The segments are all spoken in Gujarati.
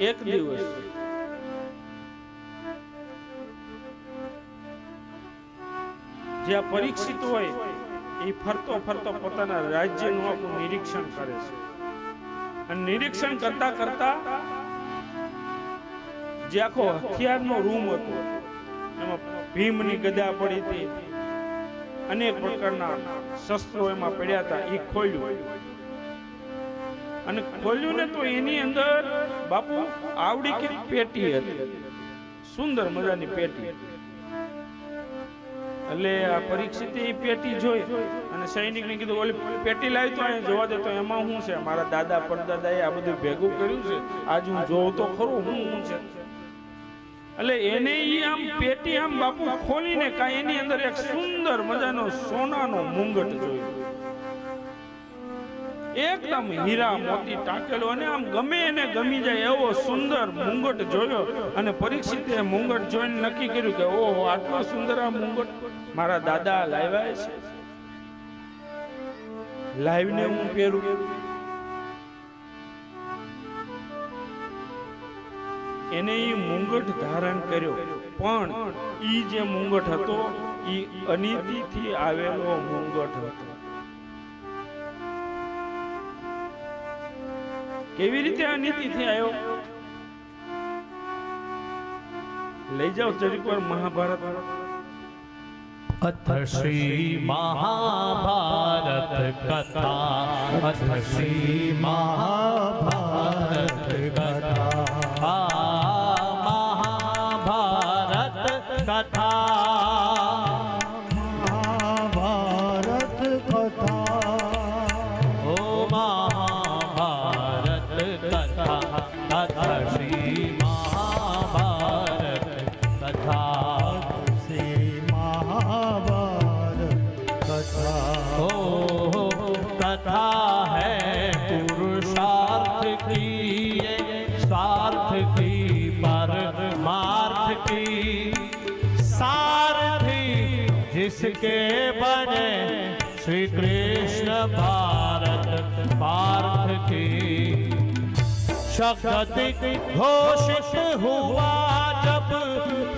એક દિવસ. જે પરીક્ષિત હોય, એ ફરતો ફરતો પોતાના રાજ્યનું આખું નિરીક્ષણ કરે છે. અને નિરીક્ષણ કરતા કરતા જે આખો હથિયારનો રૂમ હતો, એમાં ભીમની ગદા પડી હતી. અનેક પ્રકારના શસ્ત્રો એમાં પડ્યા હતા, એ ખોલ્યું. અને ખોલ્યું ને તો એની અંદર બાપુ આવડી કે પેટી હતી. સુંદર મજાની પેટી. એટલે આ પરીક્ષિત એ પેટી જોઈ અને સૈનિકને કીધું, ઓલી પેટી લાવી તો અહીંયા જોવા દે તો એમાં શું છે? મારા દાદા, પરદાદાએ આ બધું ભેગું કર્યું છે. આજ હું જોઉં તો ખરું હું શું છે? એટલે એને ઈ આમ પેટી આમ બાપુ ખોલીને કાંઈ એની અંદર એક સુંદર મજાનો સોનાનો મુંગટ જોયો. એકદમ હીરા મોતી ટાંકેલો અને આમ ગમે એને ગમી જાય એવો સુંદર મુંગટ જોયો અને પરીક્ષિતે મુંગટ જોઈને નક્કી કર્યું કે ઓહો, આટલો સુંદર આ મુંગટ મારા દાદા લાવ્યા છે. લાવીને હું પહેરું. એને એ મુંગટ ધારણ કર્યો. પણ ઈ જે મુંગટ હતો, ઈ અનિતિથી આવેલો મુંગટ હતો. કેવી રીતે અનિતિથી આવ્યો લઈ જાઓ જરીક વાર મહાભારત अथ श्री महाभारत कथा अथ श्री महाभारत जिसके बने श्री कृष्ण भारत पार्थ की शक्ति घोषित हुआ जब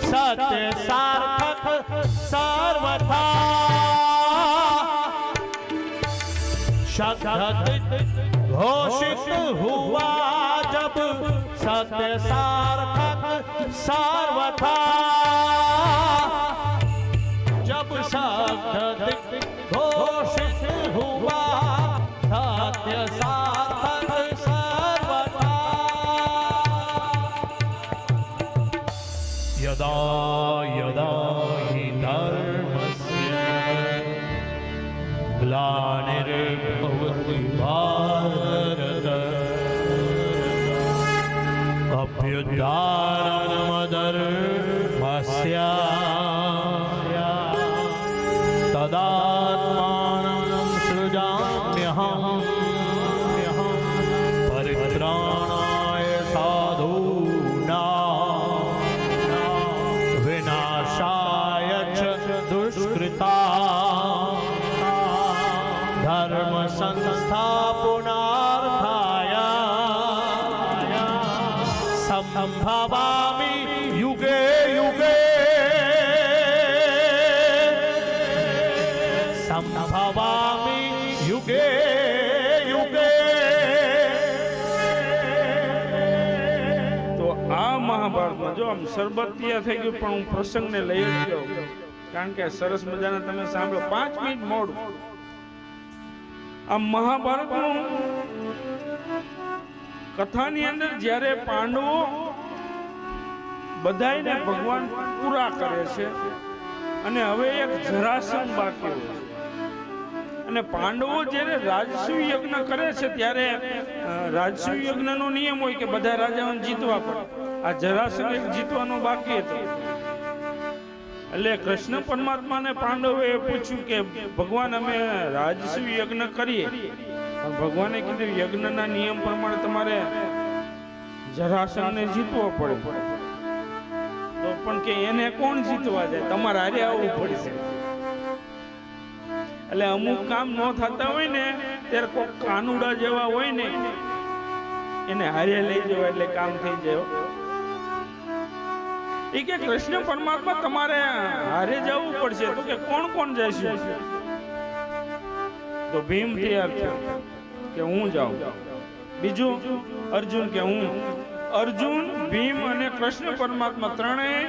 सत्य सार्थक सर्वथा शक्ति घोषित हुआ जब सत्य सार्थक सर्वथा સતત ઘોષિત હુવા સત્ય સાતત સર્વતા યદા યદા હિ ધર્મસ્ય ગ્લાનિર્ભવતિ ભારત અભ્યુદા સંભવામી યુગે યુગે સંભવામી યુગે યુગે તો આ મહાભારતમાં જો આમ સરબતિયા થઈ ગયું, પણ હું પ્રસંગને લઈ ગયો. કારણ કે સરસ મજાના તમે સાંભળો. પાંચ મિનિટ મોડું. આ મહાભારતનું કથાની અંદર જ્યારે પાંડવો બધાયને ભગવાન પૂરા કરે છે. અને હવે એક જરાસન બાકી હોય અને પાંડવો જ્યારે રાજસુ યજ્ઞ કરે છે, ત્યારે રાજસુ યજ્ઞનો નિયમ હોય કે બધા રાજાઓને જીતવા પડે. આ જરાસન એક જીતવાનો બાકી હતો. એટલે કૃષ્ણ પરમાત્માને પાંડવોએ પૂછ્યું કે, ભગવાન, અમે રાજસુ યજ્ઞ કરીએ. પણ ભગવાને કીધું, યજ્ઞના નિયમ પ્રમાણે તમારે જરાસનને જીતવો પડે. તો પણ કે એને કોણ જીતવા જાય? તમારે હારે આવવું પડશે. એટલે અમુક કામ ન થતા હોય ને, ત્યારે કોઈ કાનુડા જેવા હોય ને, એને હારે લઈ જવા એટલે કામ થઈ જાય એ કે કૃષ્ણ પરમાત્મા તમારે હારે જવું પડશે. તો કે કોણ કોણ જશે? તો ભીમ તૈયાર થયો કે હું જાઉં. બીજું અર્જુન કે હું? અર્જુન, ભીમ અને કૃષ્ણ પરમાત્મા ત્રણેય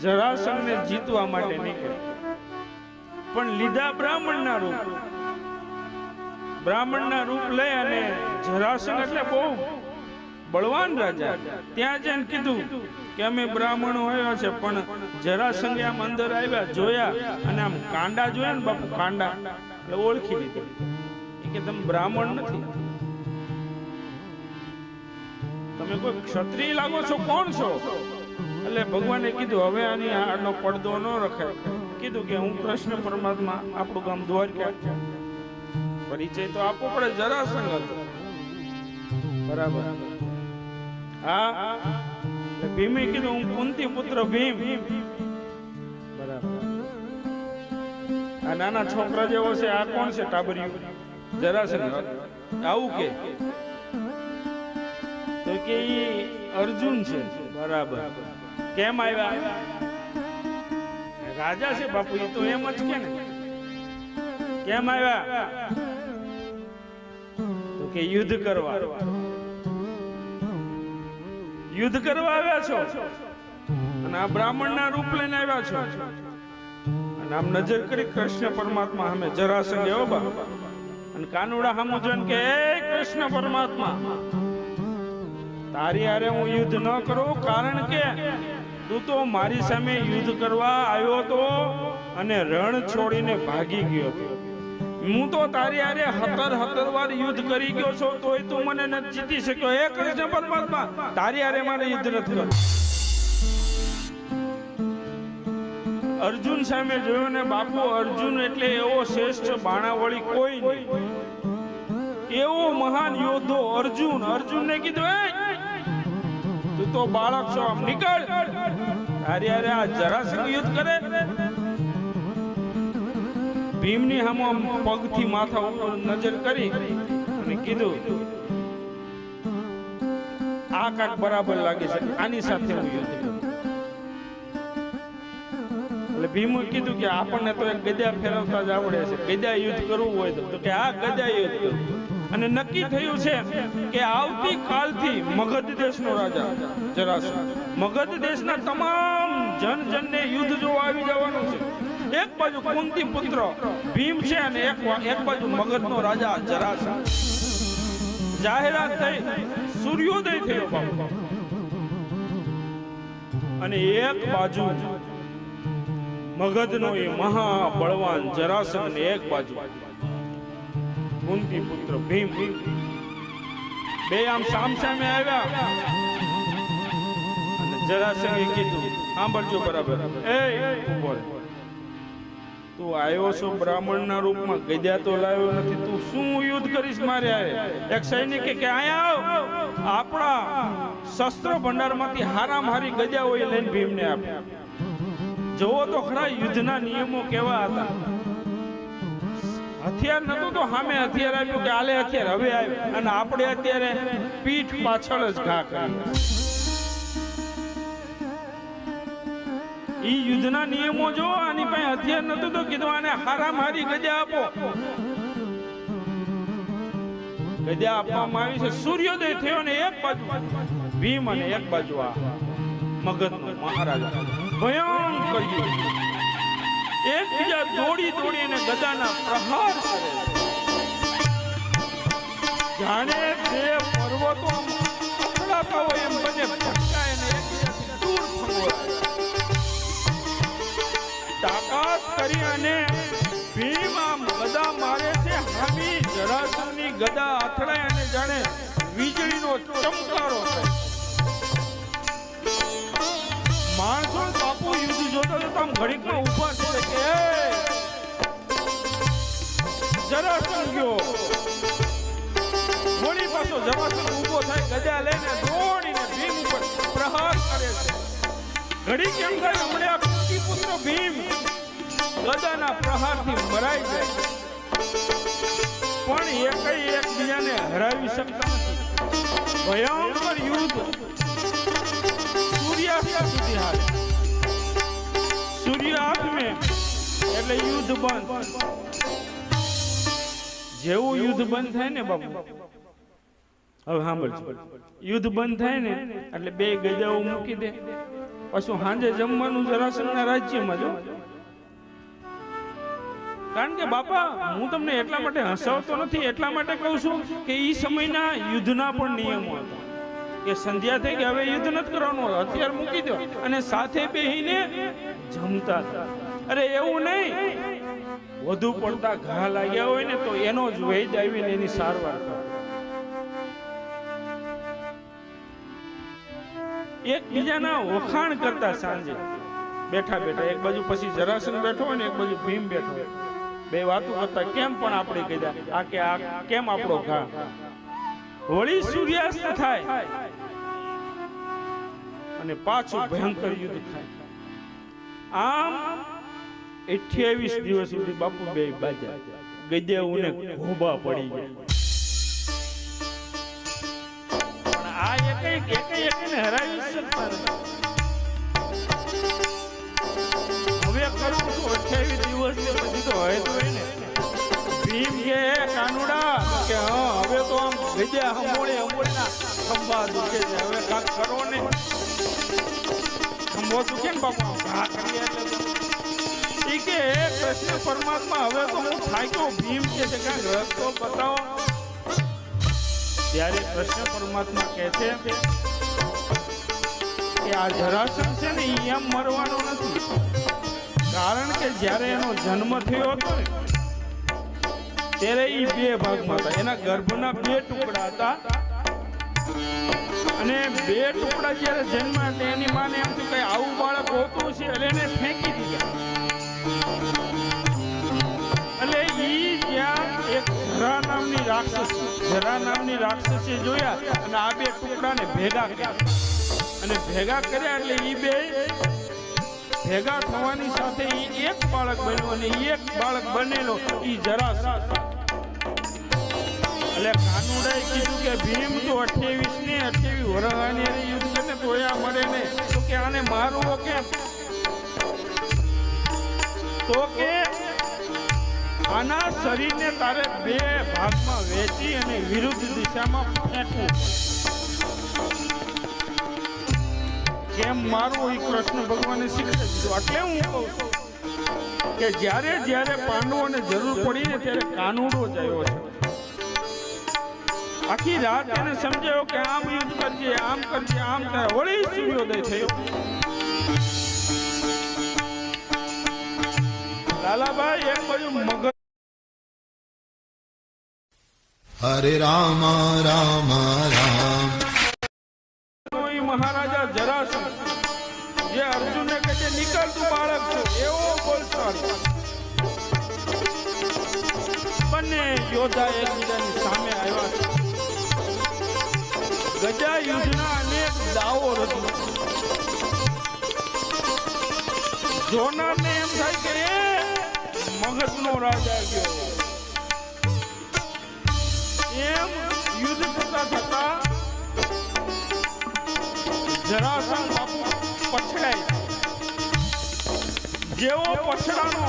જરાસંઘને જીતવા માટે નીકળ્યા પણ લીધા બ્રાહ્મણના રૂપ. બ્રાહ્મણના રૂપ લઈ અને જરાસંઘ એટલે બહુ બળવાન રાજા. ત્યાં જઈને કીધું કે અમે બ્રાહ્મણો આવ્યા છે, પણ જરાસંઘે આમ અંદર આવ્યા, જોયા અને આમ કાંડા જોયા ને બાપુ, કાંડા. એટલે ઓળખી લીધું. કે તમે બ્રાહ્મણ નથી. તમે કોઈ ક્ષત્રિય લાગો છો? કોણ છો? એટલે ભગવાને કીધું, હવે આની આડનો પડદો ન રખાય. કીધું કે, હું કૃષ્ણ પરમાત્મા, આપણું ગામ દ્વારકા. પરિચય તો આપવો પડે જરાસંઘ હતો બરાબર. હા. ભીમે કીધું, હું કુંતી પુત્ર ભીમ. બરાબર. આ નાના છોકરા જેવો છે, આ કોણ છે ટાબરિયું? જરાસંઘ આવું કે. કે અર્જુન છે. બરાબર. કેમ આવ્યા? રાજા છે બાપુ, એ તો એમ જ કે ને. કેમ આવ્યા? તો કે યુદ્ધ કરવા. યુદ્ધ કરવા આવ્યા છો? અને આ બ્રાહ્મણના રૂપ લઈને આવ્યા છો? અને આમ નજર કરી કૃષ્ણ પરમાત્મા અમે જરાસંગ એવો બા અને કાનુડા સામું જોઈને કે કૃષ્ણ પરમાત્મા તારી હારે હું યુદ્ધ ન કરું કારણ કે તું તો મારી સામે યુદ્ધ કરવા આવ્યો હતો અને રણ છોડીને ભાગી ગયો હતો. હું તો તારી હારે હતર હતર વાર યુદ્ધ કરી ગયો છો તોય તું મને નથી જીતી શક્યો. હે કૃષ્ણ પરમાત્મા તારી હારે મારે યુદ્ધ નથી કરવું. અર્જુન સામે જોયો ને બાપુ અર્જુન એટલે એવો શ્રેષ્ઠ બાણાવળી કોઈ નહીં. એવો મહાન યોદ્ધો અર્જુન અર્જુનને કીધું "એ, તું તો બાળક છો. નીકળ. અરે અરે, આ જરાસિંહ યુદ્ધ કરે. ભીમની હમ આમ પગથી માથા ઉપર નજર કરી અને કીધું, આ કાક બરાબર લાગે છે. આની સાથે હું યુદ્ધ એટલે ભીમે કીધું કે આપણને તો એક ગદા ફેરવતા જ આવડે છે. ગદા યુદ્ધ કરવું હોય તો. તો કે આ ગદા યુદ્ધ કરવું અને નક્કી થયું છે કે આવતી કાલથી મગધ દેશનો રાજા જરાસંઘ મગધ દેશના તમામ જન જનને યુદ્ધ જોવા આવી જવાનું છે. એક બાજુ કુંતી પુત્ર ભીમ છે અને એક એક બાજુ મગધનો રાજા જરાસંઘ જાહેરાત થઈ. સૂર્યોદય થયો બાપુ. અને એક બાજુ મગધનો એ મહા બળવાન જરાસંઘ ને એક બાજુ કુંતી પુત્ર, ભીમ. બે આમ સામ સામે આવ્યા. અને જરાસંઘે કીધું, સાંભળજો બરાબર. એ, ઊભો તું આવ્યો છો બ્રાહ્મણના રૂપમાં ગદ્યા તો લાવ્યો નથી. તું શું યુદ્ધ કરીશ મારે? એક સૈનિકે કે, અહીંયા આવ. આપણા શસ્ત્ર ભંડારમાંથી હારામ હારી ગદ્યા હોય લઈને ભીમને આપ્યા જોવો તો ખરા, યુદ્ધના નિયમો કેવા હતા. હથિયાર નતું તો સામે હથિયાર આપ્યું કે આલે હથિયાર, હવે આવ્યું અને આપણે અત્યારે પીઠ પાછળ જ ઘા કરી ઈ યુદ્ધના નિયમો જો આની પાસે હથિયાર નતું તો કીધું, આને હારા મારી ગજા આપો. ગજા આપવામાં આવી છે. સૂર્યોદય થયો ને એક બાજુ, ભીમ અને એક બાજુ આ મગધનો મહારાજા. ભયંકર યુદ્ધ. એકબીજા દોડી દોડીને ગદાના પ્રહાર જાણે જે પર્વતો એમ બને ભટકાય ને દૂર ફંગોળાય. તાકાત કરી અને ભીમ આમ ગદા મારે છે, હામી જરાસુની ગદા અથડાય અને જાણે વીજળીનો ચમકારો થાય માણસો બાપુ યુદ્ધ જોતા જોતા ઘડીકમાં ગયો વળી પાછો જરાસંઘ ઊભો થાય, ગજા લઈને દોડીને ભીમ ઉપર પ્રહાર કરે છે. ઘડી કેમ થાય હમણે આ પુત્ર ભીમ ગદાના પ્રહારથી મરાઈ જાય પણ એકઈ એકબીજાને હરાવી શકતા નથી. ભયંકર યુદ્ધ સૂર્યાસ્ત સુધી હાલે. સૂર્ય આથમે એટલે યુદ્ધ બંધ. જેવું યુદ્ધ બંધ થાય ને બાપુ? હવે સાંભળજો. યુદ્ધ બંધ થાય ને એટલે બે ગજાઓ મૂકી દે. પાછું સાંજે જમવાનું જરાસંઘના રાજ્યમાં જો. કારણ કે બાપા હું તમને એટલા માટે હસાવતો નથી એટલા માટે કહું છું કે એ સમયના યુદ્ધના પણ નિયમો હતા. કે સંધ્યા થઈ કે હવે યુદ્ધ નથી કરવાનું હથિયાર મૂકી દો. અને સાથે બેહીને જમતા હતા. અરે એવું નહીં. વધુ પડતા ઘા લાગ્યા હોય ને તો એનો જ વૈદ આવીને એની સારવાર કરે. એકબીજાના વખાણ કરતા સાંજે બેઠા બેઠા, એક બાજુ પછી જરાસન બેઠો હોય ને, એક બાજુ ભીમ બેઠો હોય. બે વાતો કરતા, કેમ પણ આપણે કીધા, આ કે આ કેમ આપણો ઘા? વળી સૂર્યાસ્ત થાય અને પાછું ભયંકર યુદ્ધ થાય. આમ 28 દિવસ સુધી બાપુ બે બાજા. ગજેઉને ઘોબા પડી ગયા. હવે કરું તો અઠ્યાવીસ દિવસ ભીમ કે કાનુડા. કે હા, હવે તો આમ ગજ્યા હમોળે હમોળેના ખંભા છે. હવે કાંક કરો ને. ખંભો ને બાપુ ઘા કરીએ કે "હે કૃષ્ણ પરમાત્મા, હવે તો હું થાક્યો ભીમ કે છે. રસ્તો બતાવો. ત્યારે કૃષ્ણ પરમાત્મા કહે છે કે આ જરાસન છે ને એમ મરવાનો નથી. કારણ કે જ્યારે એનો જન્મ થયો હતો ને, ત્યારે એ બે ભાગમાં હતા. એના ગર્ભના બે ટુકડા હતા. અને બે ટુકડા જ્યારે જન્મ એની માને એમ થયું કે આવું બાળક હોતું છે એટલે એને ફેંકી દીધા. એટલે એક બાળક બન્યો અને એક બાળક બનેલો, ઈ જરા એટલે કીધું કે ભીમ તો 28 ને 28 વરહાની હારે યુદ્ધ મરે ને. તો કે કેમ? તો કે આના શરીરને તારે બે ભાગમાં વહેંચી અને વિરુદ્ધ દિશામાં ફેંકવું કેમ મારું એ કૃષ્ણ ભગવાને શીખવી દીધું? એટલે હું કહું છું કે જ્યારે જ્યારે પાંડવોને જરૂર પડી ને ત્યારે કાનુડો જ છે. આખી રાત એને સમજાયો કે આમ યુદ્ધ કરજે, આમ કરજે, આમ કરે વળી સૂર્યોદય થયો. લાલાભાઈ એક બાજુ મગજ હરે રામ રામ રામ. મહારાજા જરાસંઘ જે અર્જુનને કહે છે નીકળતું બાળક છો. એવો બોલશાળી બંને યોદ્ધા એકબીજાની સામે આવ્યા ગજા યુદ્ધના અનેક દાવો રજૂ જોનારને એમ થાય કે એ મગધનો રાજા ગયો એમ યુદ્ધ થતા થતા જરાસંઘ બાપુ પછડાય. જેવો પછડાનો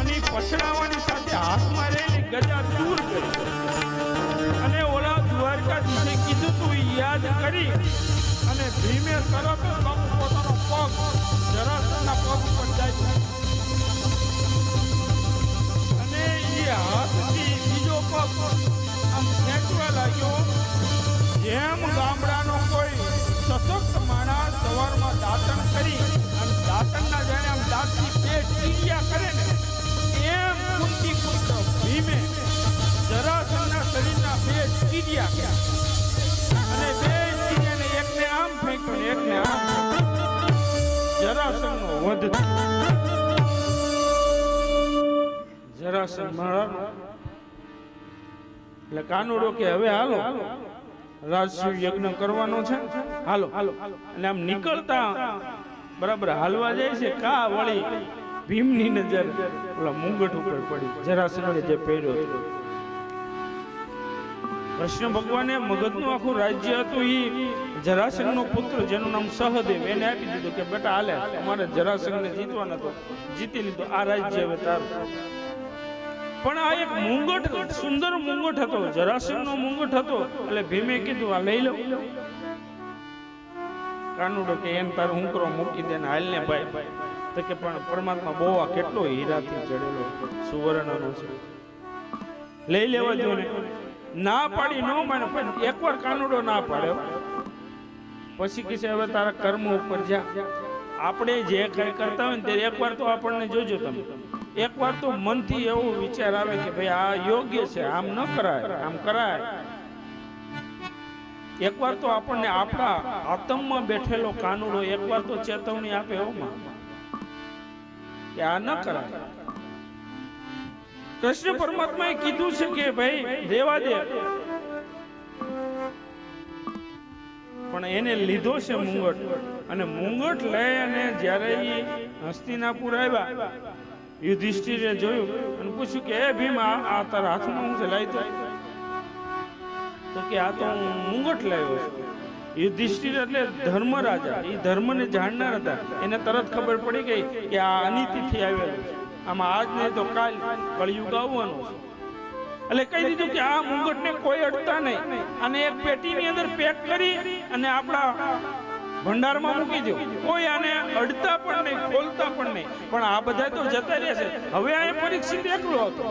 અને પછડાવાની સાથે હાથમાં રહેલી ગજા દૂર કરી અને ઓલા દ્વારકાધીશે કીધું તું યાદ કરી અને ધીમે તરત બાપુ પોતાનો પગ જરાસંઘના પગ પર જાય એ હાથથી બીજો પગ આમ ખેંચવા લાગ્યો. જેમ ગામડાનો કોઈ સશક્ત માણસ સવારમાં દાંતણ કરી અને દાંતણના જાણે આમ દાંતથી પેટ કરે જરાસંઘ મારાનો એટલે કાનુડો કે હવે હાલો રાજસુ યજ્ઞ કરવાનો છે. હાલો હાલો. અને આમ નીકળતા બરાબર હાલવા જાય છે, કા વળી ભીમની નજર, ઓલા મુંગટ ઉપર પડી. જરાસંઘે જે પહેર્યો હતો. કૃષ્ણ ભગવાને મગધનું આખું રાજ્ય હતું એ જરાસંઘનો પુત્ર, જેનું નામ સહદેવ, એને આપી દીધું કે, બેટા, હાલે અમારે જરાસંઘને જીતવાનો હતો. જીતી લીધો. આ રાજ્ય હવે તારું. પણ આ એક મુંગટ સુંદર મુંગટ હતો જરાસંઘનો મુંગટ હતો. એટલે ભીમે કીધું, આ લઈ લો. કાનુડો કે, એમ તારો હુંકરો મૂકી દે ને હાલ ને ભાઈ. તો કે, પણ પરમાત્મા બહુ આ કેટલો હીરાથી ચડેલો સુવર્ણનો છે. લઈ લેવા જો ને. ના પાડી ન માને, પણ એકવાર કાનુડો ના પાડ્યો. પછી કે હવે તારા કર્મ ઉપર જા. આપણે જે કઈ કરતા હોય ને, તે એકવાર તો આપણને જોજો તમે. એકવાર તો મનથી એવો વિચાર આવે કે ભાઈ આ યોગ્ય છે, આમ ન કરાય, આમ કરાય. એકવાર તો આપણને આપણા આતમમાં બેઠેલો કાનુડો એકવાર તો ચેતવણી આપે હો માં. કે આ ન કરાય. કૃષ્ણ પરમાત્માએ કીધું છે કે ભાઈ દેવા દે પણ એને લીધો છે મુંગટ. અને મુંગટ લઈ અને જ્યારે એ હસ્તિનાપુર આવ્યા યુધિષ્ઠિરે જોયું અને પૂછ્યું કે એ ભીમ, આ તારા હાથમાં હું છે? લાવી દો. તો કે, આ તો હું મુંગટ લાવ્યો છું. યુધિષ્ઠિર એટલે ધર્મરાજા. એ ધર્મને જાણનાર હતા. એને તરત ખબર પડી ગઈ કે આ અનિતિથી આવેલું છે. આમાં આજ નહીં તો કાલ કળિયુગ આવવાનું એટલે કહી દીધું કે, આ મુંગટને કોઈ અડતા નહીં. અને એક પેટીની અંદર પેક કરી અને આપણા ભંડારમાં મૂકી દો. કોઈ આને અડતા પણ નહીં, ખોલતા પણ નહીં. પણ આ બધા તો જતા રહેશે હવે આ પરીક્ષિત એકલો હતો.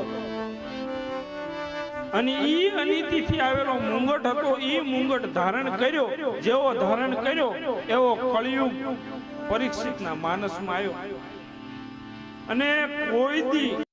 અને ઈ અનિતિથી આવેલો મુંગટ હતો. ઈ મુંગટ ધારણ કર્યો. જેવો ધારણ કર્યો, એવો કળિયુગ પરીક્ષિતના માનસમાં આવ્યો. અને કોઈ દી